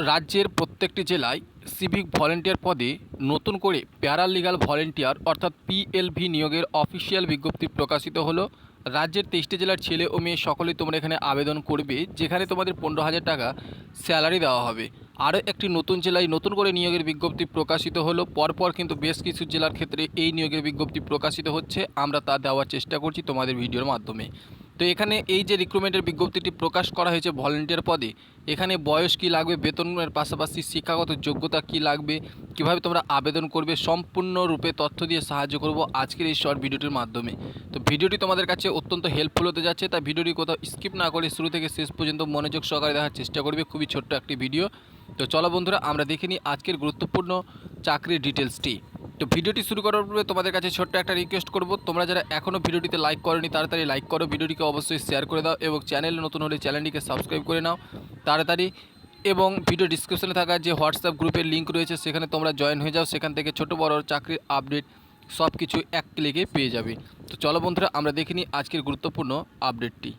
রাজ্যের প্রত্যেকটি জেলায় সিভিক ভলেন্টিয়ার পদে নতুন করে প্যারালিগাল ভলেন্টিয়ার অর্থাৎ পিএলভি নিয়োগের অফিসিয়াল বিজ্ঞপ্তি প্রকাশিত হলো। রাজ্যের তেইশটি জেলার ছেলে ও মেয়ে সকলেই তোমরা এখানে আবেদন করবে, যেখানে তোমাদের পনেরো হাজার টাকা স্যালারি দেওয়া হবে। আরও একটি নতুন জেলায় নতুন করে নিয়োগের বিজ্ঞপ্তি প্রকাশিত হলো, পরপর কিন্তু বেশ কিছু জেলার ক্ষেত্রে এই নিয়োগের বিজ্ঞপ্তি প্রকাশিত হচ্ছে। আমরা তা দেওয়ার চেষ্টা করছি তোমাদের ভিডিওর মাধ্যমে। তো এখানে এই যে রিক্রুটমেন্টের বিজ্ঞপ্তিটি প্রকাশ করা হয়েছে ভলেন্টিয়ার পদে, এখানে বয়স কি লাগবে, বেতনের পাশাপাশি শিক্ষাগত যোগ্যতা কি লাগবে, কীভাবে তোমরা আবেদন করবে, সম্পূর্ণরূপে তথ্য দিয়ে সাহায্য করব আজকের এই শর্ট ভিডিওটির মাধ্যমে। তো ভিডিওটি তোমাদের কাছে অত্যন্ত হেল্পফুল হতে যাচ্ছে, তাই ভিডিওটি কোথাও স্কিপ না করে শুরু থেকে শেষ পর্যন্ত মনোযোগ সহকারে দেখার চেষ্টা করবে। খুবই ছোট্ট একটি ভিডিও তো চলো বন্ধুরা, আমরা দেখে নিই আজকের গুরুত্বপূর্ণ চাকরির ডিটেলসটি। তো ভিডিওটি শুরু করার পূর্বে তোমাদের কাছে ছোট্ট একটা রিকোয়েস্ট করব। তোমরা যারা এখনও ভিডিওটিতে লাইক করনি, তাড়াতাড়ি লাইক করো, ভিডিওটিকে অবশ্যই শেয়ার করে দাও এবং চ্যানেলে নতুন হলে চ্যানেলটিকে সাবস্ক্রাইব করে নাও তাড়াতাড়ি। এবং ভিডিও ডিসক্রিপশনে থাকা যে হোয়াটসঅ্যাপ গ্রুপের লিঙ্ক রয়েছে, সেখানে তোমরা জয়েন হয়ে যাও। সেখান থেকে ছোট, বড় চাকরির আপডেট সব কিছু এক ক্লিকে পেয়ে যাবে। তো চলো বন্ধুরা, আমরা দেখে নিই আজকের গুরুত্বপূর্ণ আপডেটটি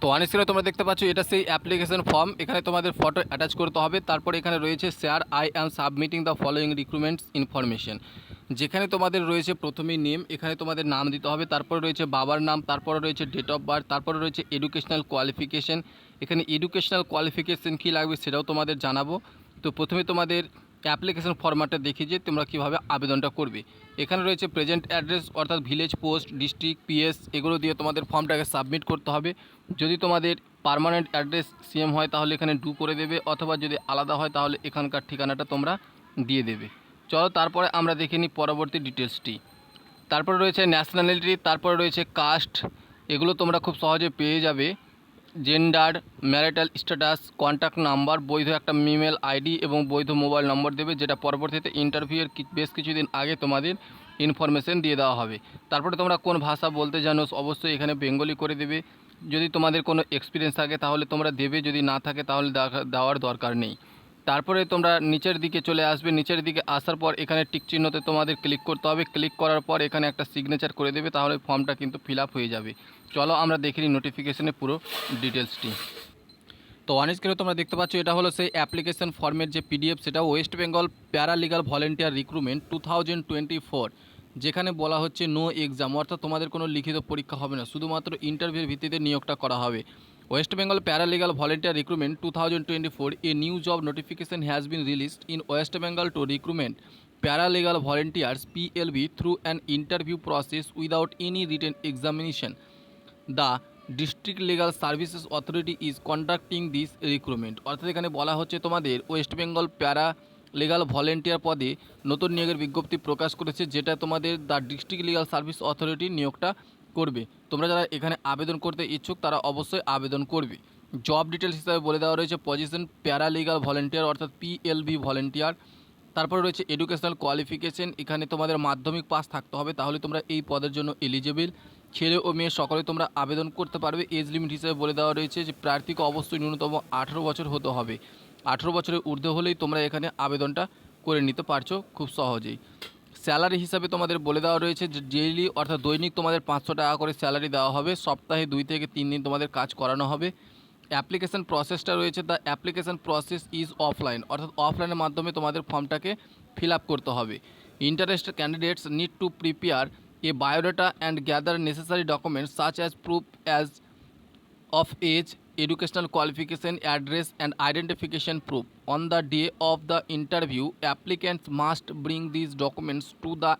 তো অন তোমরা দেখতে পাচ্ছ, এটা সেই অ্যাপ্লিকেশন ফর্ম এখানে তোমাদের ফটো অ্যাটাচ করতে হবে। তারপর এখানে রয়েছে here I am submitting the following recruitments information যেখানে তোমাদের রয়েছে প্রথমেই নেম এখানে তোমাদের নাম দিতে হবে, তারপরে রয়েছে বাবার নাম, তারপরে রয়েছে ডেট অফ বার্থ তারপরে রয়েছে এডুকেশনাল কোয়ালিফিকেশন এখানে এডুকেশনাল কোয়ালিফিকেশন কী লাগবে সেটাও তোমাদের জানাব। তো প্রথমে তোমাদের অ্যাপ্লিকেশন ফরম্যাটটা দেখি যে তোমরা কীভাবে আবেদনটা করবে। এখানে রয়েছে প্রেজেন্ট অ্যাড্রেস, অর্থাৎ ভিলেজ পোস্ট, ডিস্ট্রিক্ট, পিএস, এগুলো দিয়ে তোমাদের ফর্মটাকে সাবমিট করতে হবে। যদি তোমাদের পার্মানেন্ট অ্যাড্রেস সিএম হয়, তাহলে এখানে ডু করে দেবে, অথবা যদি আলাদা হয়, তাহলে এখানকার ঠিকানাটা তোমরা দিয়ে দেবে। চলো তারপরে আমরা দেখে নিই পরবর্তী ডিটেলসটি তারপরে রয়েছে ন্যাশনালিটি, তারপরে রয়েছে কাস্ট, এগুলো তোমরা খুব সহজে পেয়ে যাবে। Gender marital status contact number বৈধ একটা ইমেল আইডি এবং বৈধ মোবাইল নম্বর দেবে, যেটা পরবর্তীতে ইন্টারভিউয়ের বেশ কিছুদিন আগে তোমাদের ইনফরমেশন দিয়ে দেওয়া হবে। তারপরে তোমরা কোন ভাষা বলতে জানো, অবশ্যই এখানে বেঙ্গলি করে দেবে। যদি তোমাদের কোনো এক্সপিরিয়েন্স থাকে, তাহলে তোমরা দেবে, যদি না থাকে, তাহলে দেওয়ার দরকার নেই। তারপরে তোমরা নিচের দিকে চলে আসবে। নিচের দিকে আসার পর এখানে টিক চিহ্নতে তোমাদের ক্লিক করতে হবে। ক্লিক করার পর এখানে একটা সিগনেচার করে দেবে, তাহলে ফর্মটা কিন্তু ফিল হয়ে যাবে। চলো আমরা দেখে নিই পুরো ডিটেলসটি তো অন তোমরা দেখতে পাচ্ছ, এটা হলো সেই অ্যাপ্লিকেশন ফর্মের যে পিডিএফ সেটা West Bengal paralegal volunteer recruitment two thousand twenty four যেখানে বলা হচ্ছে নো এক্সাম অর্থাৎ তোমাদের কোনো লিখিত পরীক্ষা হবে না। শুধুমাত্র ইন্টারভিউর ভিত্তিতে নিয়োগটা করা হবে। West Bengal paralegal volunteer recruitment two thousand twenty four a new job notification has been released in West Bengal to recruitment paralegal volunteers PLV through an interview process without any written examination the district legal services authority is conducting this recruitment অর্থাৎ এখানে বলা হচ্ছে তোমাদের West Bengal প্যারা legal volunteer পদে নতুন নিয়োগের বিজ্ঞপ্তি প্রকাশ করেছে, যেটা তোমাদের the district legal service authority নিয়োগটা করবে। তোমরা যারা এখানে আবেদন করতে ইচ্ছুক, তারা অবশ্যই আবেদন করবে। জব ডিটেলস হিসাবে বলে দেওয়া রয়েছে, পজিশন প্যারা লিগাল ভলেন্টিয়ার অর্থাৎ পিএলভি ভলেন্টিয়ার। তারপরে রয়েছে এডুকেশনাল কোয়ালিফিকেশন, এখানে তোমাদের মাধ্যমিক পাস থাকতে হবে, তাহলে তোমরা এই পদের জন্য এলিজিবল। ছেলে ও মেয়ে সকলে তোমরা আবেদন করতে পারবে। এজ লিমিট হিসেবে বলে দেওয়া রয়েছে যে প্রার্থীকে অবশ্যই ন্যূনতম আঠেরো বছর হতে হবে। আঠেরো বছরের ঊর্ধ্বে হলেই তোমরা এখানে আবেদনটা করে নিতে পারছ খুব সহজেই। স্যালারি হিসাবে তোমাদের বলে দেওয়া রয়েছে যে ডেইলি অর্থাৎ দৈনিক তোমাদের পাঁচশো টাকা করে স্যালারি দেওয়া হবে। সপ্তাহে দুই থেকে তিন দিন তোমাদের কাজ করানো হবে। অ্যাপ্লিকেশন প্রসেসটা রয়েছে the application process is offline. অর্থাৎ অফলাইনের মাধ্যমে তোমাদের ফর্মটাকে ফিল আপ করতে হবে। Interested candidates need to prepare a biodata and gather necessary documents such as proof as of age, educational qualification, address, and identification proof. On the day of the interview, applicants must bring these documents to the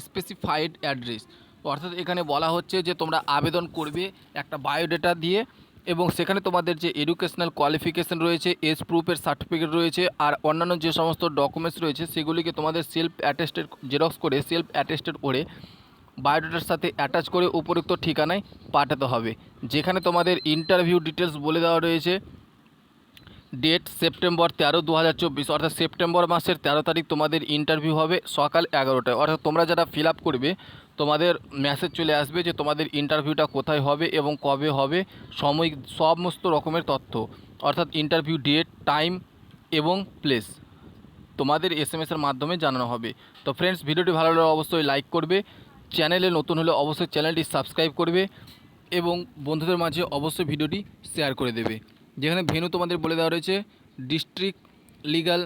specified address. অর্থাৎ এখানে বলা হচ্ছে যে তোমরা আবেদন করবে একটা biodata দিয়ে এবং সেখানে তোমাদের যে এডুকেশনাল কোয়ালিফিকেশন রয়েছে এজ প্রুফের সার্টিফিকেট রয়েছে আর অন্যান্য যে সমস্ত ডকুমেন্টস রয়েছে সেগুলিকে তোমাদের সেলফ অ্যাটেস্টেড জেরক্স করে সেলফ অ্যাটেস্টেড করে বায়োডাটার সাথে অ্যাটাচ করে উপযুক্ত ঠিকানায় পাঠাতে হবে। যেখানে তোমাদের ইন্টারভিউ ডিটেলস বলে দেওয়া রয়েছে। ডেট সেপ্টেম্বর তেরো দু হাজার চব্বিশ। অর্থাৎ সেপ্টেম্বর মাসের তেরো তারিখ তোমাদের ইন্টারভিউ হবে সকাল এগারোটায়। অর্থাৎ তোমরা যারা ফিল আপ করবে, তোমাদের মেসেজ চলে আসবে যে তোমাদের ইন্টারভিউটা কোথায় হবে এবং কবে হবে, সময় সমস্ত রকমের তথ্য। অর্থাৎ ইন্টারভিউ ডেট টাইম এবং প্লেস তোমাদের এস এম এসের মাধ্যমে জানানো হবে। তো ফ্রেন্ডস ভিডিওটি ভালো লাগলে অবশ্যই লাইক করবে। চ্যানেলে নতুন হলে অবশ্যই চ্যানেলটি সাবস্ক্রাইব করবে এবং বন্ধুদের মাঝে অবশ্যই ভিডিওটি শেয়ার করে দেবে। যেখানে ভেনু তোমাদের বলে দেওয়া রয়েছে, district legal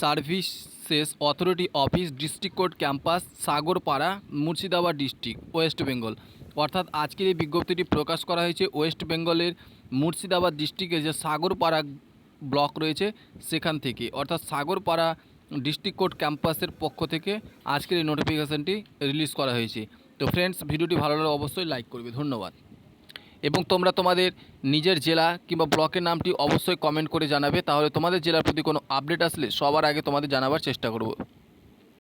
services authority office, district court campus, Sagarpara, Murshidabad district, West Bengal. অর্থাৎ আজকের এই বিজ্ঞপ্তিটি প্রকাশ করা হয়েছে ওয়েস্ট বেঙ্গলের মুর্শিদাবাদ ডিস্ট্রিক্টে যে সাগরপাড়া ব্লক রয়েছে সেখান থেকে। অর্থাৎ সাগরপাড়া ডিস্ট্রিক্ট কোর্ট ক্যাম্পাসের পক্ষ থেকে আজকের এই নোটিফিকেশানটি রিলিজ করা হয়েছে। তো ফ্রেন্ডস ভিডিওটি ভালো লাগলে অবশ্যই লাইক করবে। ধন্যবাদ। এবং তোমরা তোমাদের নিজের জেলা কিংবা ব্লকের নামটি অবশ্যই কমেন্ট করে জানাবে। তাহলে তোমাদের জেলার প্রতি কোনো আপডেট আসলে সবার আগে তোমাদের জানাবার চেষ্টা করব।